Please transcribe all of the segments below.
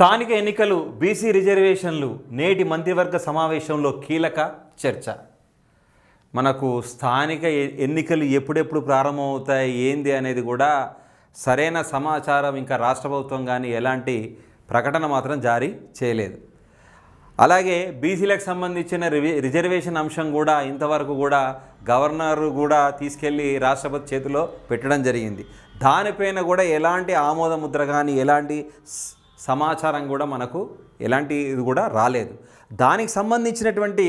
స్థానిక ఎన్నికలు బీసీ రిజర్వేషన్లు నేటి మంత్రివర్గ సమావేశంలో కీలక చర్చ. మనకు స్థానిక ఎన్నికలు ఎప్పుడెప్పుడు ప్రారంభమవుతాయి ఏంది అనేది కూడా సరైన సమాచారం ఇంకా రాష్ట్ర ప్రభుత్వం కానీ ఎలాంటి ప్రకటన మాత్రం జారీ చేయలేదు. అలాగే బీసీలకు సంబంధించిన రిజర్వేషన్ అంశం కూడా ఇంతవరకు కూడా గవర్నర్ కూడా తీసుకెళ్ళి రాష్ట్రపతి చేతిలో పెట్టడం జరిగింది. దానిపైన కూడా ఎలాంటి ఆమోద ముద్ర కానీ ఎలాంటి సమాచారం కూడా మనకు ఎలాంటి ఇది కూడా రాలేదు. దానికి సంబంధించినటువంటి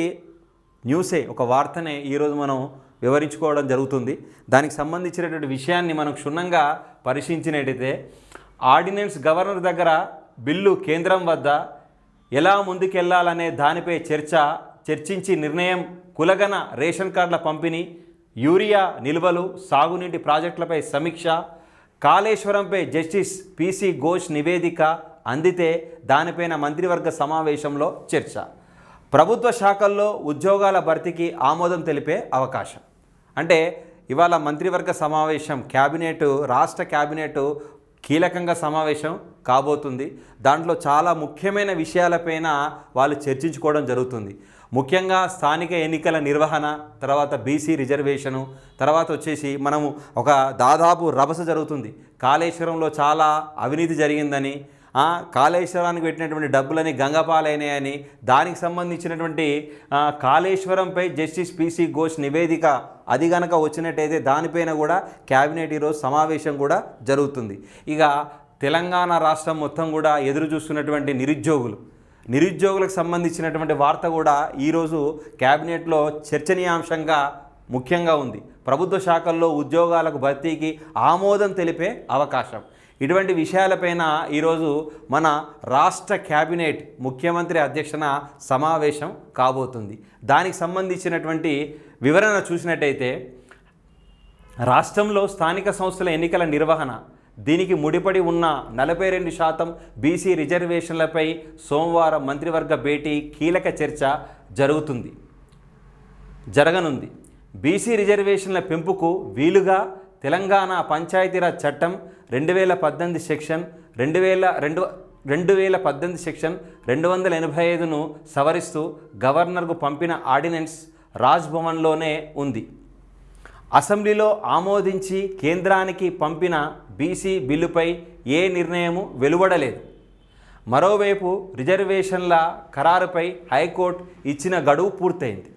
న్యూసే ఒక వార్తనే ఈరోజు మనం వివరించుకోవడం జరుగుతుంది. దానికి సంబంధించినటువంటి విషయాన్ని మనం క్షుణ్ణంగా పరిశీలించినట్టయితే ఆర్డినెన్స్ గవర్నర్ దగ్గర బిల్లు కేంద్రం వద్ద ఎలా ముందుకెళ్ళాలనే దానిపై చర్చ చర్చించి నిర్ణయం కులగన రేషన్ కార్డుల పంపిణీ యూరియా నిల్వలు సాగునీటి ప్రాజెక్టులపై సమీక్ష కాళేశ్వరంపై జస్టిస్ పిసి ఘోష్ నివేదిక అందితే దానిపైన మంత్రివర్గ సమావేశంలో చర్చ. ప్రభుత్వ శాఖల్లో ఉద్యోగాల భర్తీకి ఆమోదం తెలిపే అవకాశం. అంటే ఇవాళ మంత్రివర్గ సమావేశం క్యాబినెట్ రాష్ట్ర క్యాబినెట్ కీలకంగా సమావేశం కాబోతుంది. దాంట్లో చాలా ముఖ్యమైన విషయాలపైన వాళ్ళు చర్చించుకోవడం జరుగుతుంది. ముఖ్యంగా స్థానిక ఎన్నికల నిర్వహణ తర్వాత బీసీ రిజర్వేషను తర్వాత వచ్చేసి మనము ఒక దాదాపు రభస జరుగుతుంది. కాళేశ్వరంలో చాలా అవినీతి జరిగిందని కాళేశ్వరానికి పెట్టినటువంటి డబ్బులని గంగపాలైనాయని దానికి సంబంధించినటువంటి కాళేశ్వరంపై జస్టిస్ పిసి ఘోష్ నివేదిక అది గనక వచ్చినట్టయితే దానిపైన కూడా క్యాబినెట్ ఈరోజు సమావేశం కూడా జరుగుతుంది. ఇక తెలంగాణ రాష్ట్రం మొత్తం కూడా ఎదురు చూస్తున్నటువంటి నిరుద్యోగులు నిరుద్యోగులకు సంబంధించినటువంటి వార్త కూడా ఈరోజు క్యాబినెట్లో చర్చనీయాంశంగా ముఖ్యంగా ఉంది. ప్రభుత్వ శాఖల్లో ఉద్యోగాలకు భర్తీకి ఆమోదం తెలిపే అవకాశం. ఇటువంటి విషయాలపైన ఈరోజు మన రాష్ట్ర క్యాబినెట్ ముఖ్యమంత్రి అధ్యక్షన సమావేశం కాబోతుంది. దానికి సంబంధించినటువంటి వివరణ చూసినట్టయితే రాష్ట్రంలో స్థానిక సంస్థల ఎన్నికల నిర్వహణ దీనికి ముడిపడి ఉన్న నలభై రెండు శాతం బీసీ రిజర్వేషన్లపై సోమవారం మంత్రివర్గ భేటీ కీలక చర్చ జరుగుతుంది. జరగనుంది. బీసీ రిజర్వేషన్ల పెంపుకు వీలుగా తెలంగాణ పంచాయతీరాజ్ చట్టం రెండు వేల పద్దెనిమిది సెక్షన్ రెండు వేల రెండు రెండు వేల పద్దెనిమిది సెక్షన్ రెండు వందల ఎనభై ఐదును సవరిస్తూ గవర్నర్కు పంపిన ఆర్డినెన్స్ రాజ్భవన్లోనే ఉంది. అసెంబ్లీలో ఆమోదించి కేంద్రానికి పంపిన బీసీ బిల్లుపై ఏ నిర్ణయము వెలువడలేదు. మరోవైపు రిజర్వేషన్ల ఖరారుపై హైకోర్టు ఇచ్చిన గడువు పూర్తయింది.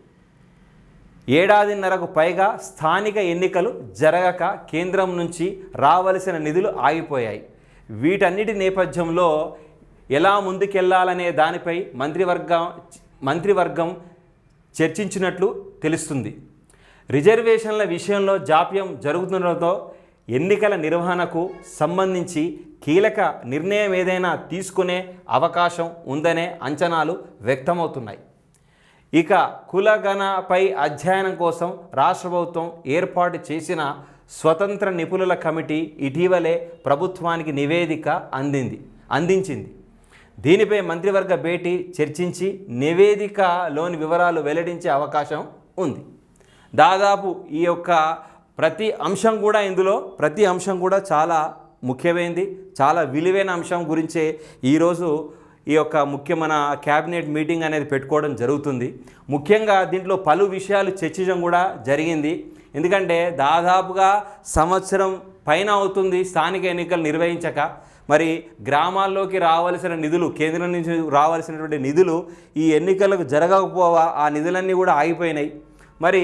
ఏడాదిన్నరకు పైగా స్థానిక ఎన్నికలు జరగక కేంద్రం నుంచి రావలసిన నిధులు ఆగిపోయాయి. వీటన్నిటి నేపథ్యంలో ఎలా ముందుకెళ్ళాలనే దానిపై మంత్రివర్గం మంత్రివర్గం చర్చించినట్లు తెలుస్తుంది. రిజర్వేషన్ల విషయంలో జాప్యం జరుగుతుండటంతో ఎన్నికల నిర్వహణకు సంబంధించి కీలక నిర్ణయం ఏదైనా తీసుకునే అవకాశం ఉందనే అంచనాలు వ్యక్తమవుతున్నాయి. ఇక కులగణపై అధ్యయనం కోసం రాష్ట్ర ప్రభుత్వం ఏర్పాటు చేసిన స్వతంత్ర నిపుణుల కమిటీ ఇటీవలే ప్రభుత్వానికి నివేదిక అందింది అందించింది. దీనిపై మంత్రివర్గ భేటీ చర్చించి నివేదికలోని వివరాలు వెల్లడించే అవకాశం ఉంది. దాదాపు ఈ యొక్క ప్రతి అంశం కూడా ఇందులో ప్రతి అంశం కూడా చాలా ముఖ్యమైనది చాలా విలువైన అంశం గురించే ఈరోజు ఈ యొక్క ముఖ్య మన క్యాబినెట్ మీటింగ్ అనేది పెట్టుకోవడం జరుగుతుంది. ముఖ్యంగా దీంట్లో పలు విషయాలు చర్చించడం కూడా జరిగింది. ఎందుకంటే దాదాపుగా సంవత్సరం పైన అవుతుంది స్థానిక ఎన్నికలు నిర్వహించక. మరి గ్రామాల్లోకి రావాల్సిన నిధులు కేంద్రం నుంచి రావాల్సినటువంటి నిధులు ఈ ఎన్నికలకు జరగకపోవా ఆ నిధులన్నీ కూడా ఆగిపోయినాయి. మరి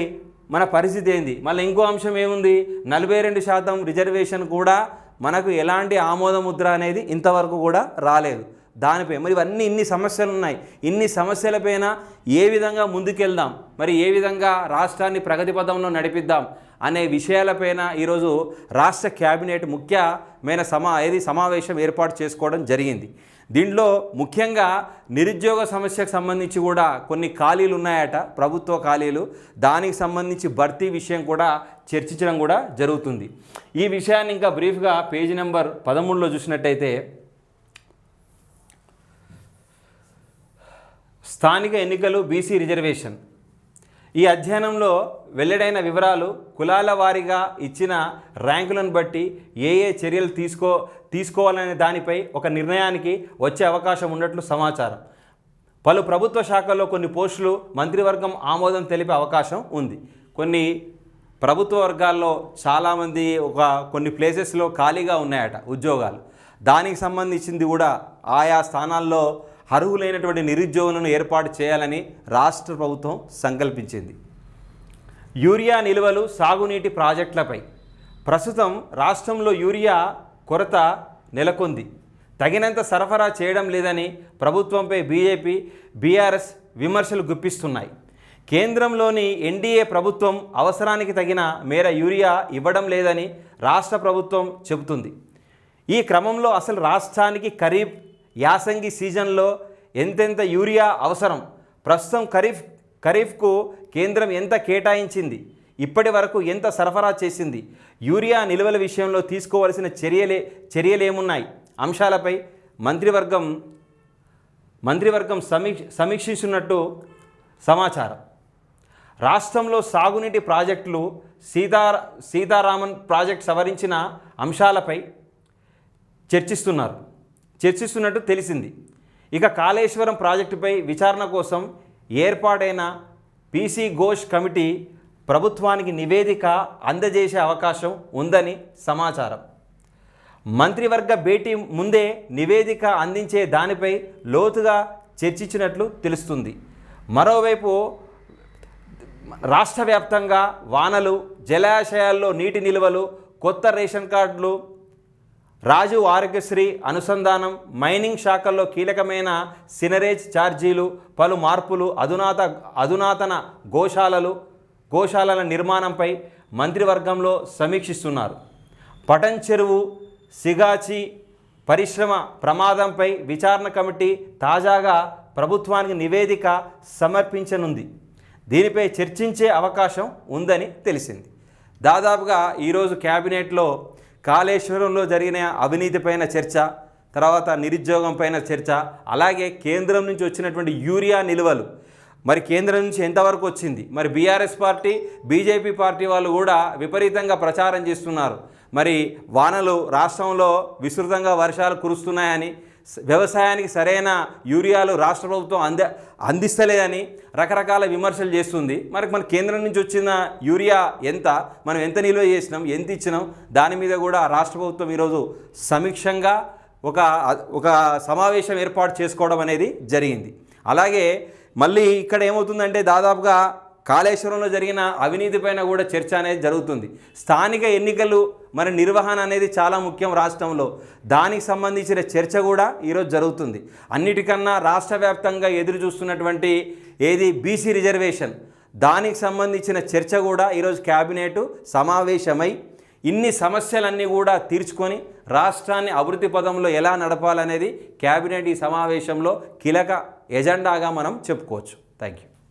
మన పరిస్థితి ఏంది? మళ్ళీ ఇంకో అంశం ఏముంది? నలభై రెండు శాతం రిజర్వేషన్ కూడా మనకు ఎలాంటి ఆమోద ముద్ర అనేది ఇంతవరకు కూడా రాలేదు. దానిపై మరి ఇవన్నీ ఇన్ని సమస్యలు ఉన్నాయి. ఇన్ని సమస్యలపైన ఏ విధంగా ముందుకెళ్దాం? మరి ఏ విధంగా రాష్ట్రాన్ని ప్రగతి పదంలో నడిపిద్దాం? అనే విషయాలపైన ఈరోజు రాష్ట్ర క్యాబినెట్ ముఖ్యమైన సమా ఏది? సమావేశం ఏర్పాటు చేసుకోవడం జరిగింది. దీంట్లో ముఖ్యంగా నిరుద్యోగ సమస్యకు సంబంధించి కూడా కొన్ని ఖాళీలు ఉన్నాయట. ప్రభుత్వ ఖాళీలు. దానికి సంబంధించి భర్తీ విషయం కూడా చర్చించడం కూడా జరుగుతుంది. ఈ విషయాన్ని ఇంకా బ్రీఫ్గా పేజీ నెంబర్ పదమూడులో చూసినట్టయితే స్థానిక ఎన్నికలు బీసీ రిజర్వేషన్. ఈ అధ్యయనంలో వెల్లడైన వివరాలు కులాల వారీగా ఇచ్చిన ర్యాంకులను బట్టి ఏ ఏ చర్యలు తీసుకో తీసుకోవాలనే దానిపై ఒక నిర్ణయానికి వచ్చే అవకాశం ఉన్నట్లు సమాచారం. పలు ప్రభుత్వ శాఖల్లో కొన్ని పోస్టులు మంత్రివర్గం ఆమోదం తెలిపే అవకాశం ఉంది. కొన్ని ప్రభుత్వ వర్గాల్లో చాలామంది ఒక కొన్ని ప్లేసెస్లో ఖాళీగా ఉన్నాయట ఉద్యోగాలు. దానికి సంబంధించింది కూడా ఆయా స్థానాల్లో అర్హులైనటువంటి నిరుద్యోగులను ఏర్పాటు చేయాలని రాష్ట్ర ప్రభుత్వం సంకల్పించింది. యూరియా నిల్వలు సాగునీటి ప్రాజెక్టులపై ప్రస్తుతం రాష్ట్రంలో యూరియా కొరత నెలకొంది. తగినంత సరఫరా చేయడం లేదని ప్రభుత్వంపై బీజేపీ బీఆర్ఎస్ విమర్శలు గుప్పిస్తున్నాయి. కేంద్రంలోని ఎన్డీఏ ప్రభుత్వం అవసరానికి తగిన మేర యూరియా ఇవ్వడం లేదని రాష్ట్ర ప్రభుత్వం చెబుతుంది. ఈ క్రమంలో అసలు రాష్ట్రానికి ఖరీఫ్ యాసంగి సీజన్లో ఎంతెంత యూరియా అవసరం? ప్రస్తుతం ఖరీఫ్ ఖరీఫ్కు కేంద్రం ఎంత కేటాయించింది? ఇప్పటి వరకు ఎంత సరఫరా చేసింది? యూరియా నిల్వల విషయంలో తీసుకోవలసిన చర్యలే చర్యలేమున్నాయి? అంశాలపై మంత్రివర్గం మంత్రివర్గం సమీక్ష సమీక్షిస్తున్నట్టు సమాచారం. రాష్ట్రంలో సాగునీటి ప్రాజెక్టులు సీతా సీతారామన్ ప్రాజెక్ట్ సవరించిన అంశాలపై చర్చిస్తున్నారు. చర్చిస్తున్నట్టు తెలిసింది. ఇక కాళేశ్వరం ప్రాజెక్టుపై విచారణ కోసం ఏర్పాటైన పీసీ ఘోష్ కమిటీ ప్రభుత్వానికి నివేదిక అందజేసే అవకాశం ఉందని సమాచారం. మంత్రివర్గ భేటీ ముందే నివేదిక అందించే దానిపై లోతుగా చర్చించినట్లు తెలుస్తుంది. మరోవైపు రాష్ట్ర వ్యాప్తంగా వానలు జలాశయాల్లో నీటి నిల్వలు కొత్త రేషన్ కార్డులు రాజు ఆరోగ్యశ్రీ అనుసంధానం మైనింగ్ శాఖల్లో కీలకమైన సినరేజ్ ఛార్జీలు పలు మార్పులు అధునాత అధునాతన గోశాలలు గోశాలల నిర్మాణంపై మంత్రివర్గంలో సమీక్షిస్తున్నారు. పటన్ చెరువు సిగాచి పరిశ్రమ ప్రమాదంపై విచారణ కమిటీ తాజాగా ప్రభుత్వానికి నివేదిక సమర్పించనుంది. దీనిపై చర్చించే అవకాశం ఉందని తెలిసింది. దాదాపుగా ఈరోజు క్యాబినెట్లో కాళేశ్వరంలో జరిగిన అవినీతిపైన చర్చ తర్వాత నిరుద్యోగం పైన చర్చ అలాగే కేంద్రం నుంచి వచ్చినటువంటి యూరియా నిల్వలు. మరి కేంద్రం నుంచి ఎంతవరకు వచ్చింది? మరి బీఆర్ఎస్ పార్టీ బీజేపీ పార్టీ వాళ్ళు కూడా విపరీతంగా ప్రచారం చేస్తున్నారు. మరి వానలు రాష్ట్రంలో విస్తృతంగా వర్షాలు కురుస్తున్నాయని వ్యవసాయానికి సరైన యూరియాలు రాష్ట్ర ప్రభుత్వం అంద అందిస్తలేదని రకరకాల విమర్శలు చేస్తుంది. మరి మన కేంద్రం నుంచి వచ్చిన యూరియా ఎంత మనం ఎంత నిల్వ చేసినాం ఎంత ఇచ్చినాం దాని మీద కూడా రాష్ట్ర ప్రభుత్వం ఈరోజు సమీక్షంగా ఒక ఒక సమావేశం ఏర్పాటు చేసుకోవడం అనేది జరిగింది. అలాగే మళ్ళీ ఇక్కడ ఏమవుతుందంటే దాదాపుగా కాళేశ్వరంలో జరిగిన అవినీతి పైన కూడా చర్చ అనేది జరుగుతుంది. స్థానిక ఎన్నికలు మరి నిర్వహణ అనేది చాలా ముఖ్యం రాష్ట్రంలో. దానికి సంబంధించిన చర్చ కూడా ఈరోజు జరుగుతుంది. అన్నిటికన్నా రాష్ట్ర వ్యాప్తంగా ఎదురు చూస్తున్నటువంటి ఏది బీసీ రిజర్వేషన్? దానికి సంబంధించిన చర్చ కూడా ఈరోజు క్యాబినెట్ సమావేశమై ఇన్ని సమస్యలన్నీ కూడా తీర్చుకొని రాష్ట్రాన్ని అభివృద్ధి పదంలో ఎలా నడపాలనేది క్యాబినెట్ ఈ సమావేశంలో కీలక ఎజెండాగా మనం చెప్పుకోవచ్చు. Thank you